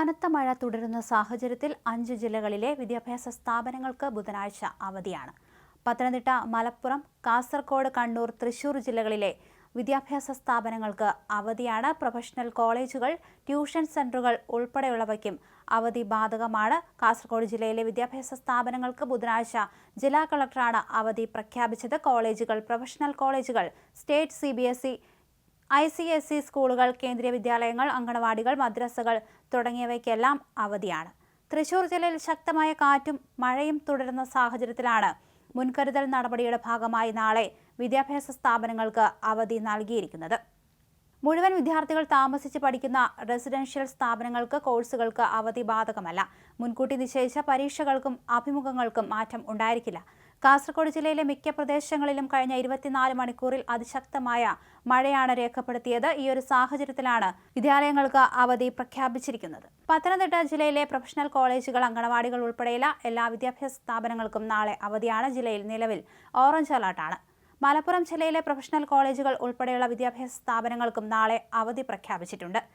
കനത്ത മഴ തുടരുന്ന സാഹചര്യത്തിൽ അഞ്ച് ജില്ലകളിലെ വിദ്യാഭ്യാസ സ്ഥാപനങ്ങൾക്ക് ബുധനാഴ്ച അവധിയാണ്. പത്തനംതിട്ട മലപ്പുറം കാസർഗോഡ് കണ്ണൂർ തൃശൂർ ജില്ലകളിലെ വിദ്യാഭ്യാസ സ്ഥാപനങ്ങൾക്ക് അവധിയാണ്. പ്രൊഫഷണൽ കോളേജുകൾ ട്യൂഷൻ സെന്ററുകൾ ഉൾപ്പെടെയുള്ളവയ്ക്കും അവധി ബാധകമാണ്. കാസർഗോഡ് ജില്ലയിലെ വിദ്യാഭ്യാസ സ്ഥാപനങ്ങൾക്ക് ബുധനാഴ്ച ജില്ലാ കളക്ടറാണ് അവധി പ്രഖ്യാപിച്ചത്. കോളേജുകൾ പ്രൊഫഷണൽ കോളേജുകൾ state C I C S C സ്കൂളുകൾ കേന്ദ്രീയ വിദ്യാലയങ്ങൾ അങ്കണവാടികൾ മദ്രസകൾ തുടങ്ങിയവയ്ക്കെല്ലാം അവധിയാണ്. തൃശൂർ ജില്ലയിൽ ശക്തമായ കാറ്റും മഴയും തുടരുന്ന സാഹചര്യത്തിലാണ് മുൻകരുതൽ നടപടിയുടെ ഭാഗമായി നാളെ വിദ്യാഭ്യാസ സ്ഥാപനങ്ങൾക്ക് അവധി നൽകിയിരിക്കുന്നത്. മുഴുവൻ വിദ്യാർത്ഥികൾ താമസിച്ച് പഠിക്കുന്ന റെസിഡൻഷ്യൽ സ്ഥാപനങ്ങൾക്ക് കോഴ്സുകൾക്ക് അവധി ബാധകമല്ല. മുൻകൂട്ടി നിശ്ചയിച്ച പരീക്ഷകൾക്കും അഭിമുഖങ്ങൾക്കും മാറ്റം ഉണ്ടായിരിക്കില്ല. കാസർഗോഡ് ജില്ലയിലെ മിക്ക പ്രദേശങ്ങളിലും കഴിഞ്ഞ ഇരുപത്തിനാല് മണിക്കൂറിൽ അതിശക്തമായ മഴയാണ് രേഖപ്പെടുത്തിയത്. ഈ ഒരു സാഹചര്യത്തിലാണ് വിദ്യാലയങ്ങൾക്ക് അവധി പ്രഖ്യാപിച്ചിരിക്കുന്നത്. പത്തനംതിട്ട ജില്ലയിലെ പ്രൊഫഷണൽ കോളേജുകൾ അങ്കണവാടികൾ ഉൾപ്പെടെയുള്ള എല്ലാ വിദ്യാഭ്യാസ സ്ഥാപനങ്ങൾക്കും നാളെ അവധിയാണ്. ജില്ലയിൽ നിലവിൽ ഓറഞ്ച് അലർട്ടാണ് മലപ്പുറം ജില്ലയിലെ പ്രൊഫഷണൽ കോളേജുകൾ ഉൾപ്പെടെയുള്ള വിദ്യാഭ്യാസ സ്ഥാപനങ്ങൾക്കും നാളെ അവധി പ്രഖ്യാപിച്ചിട്ടുണ്ട്.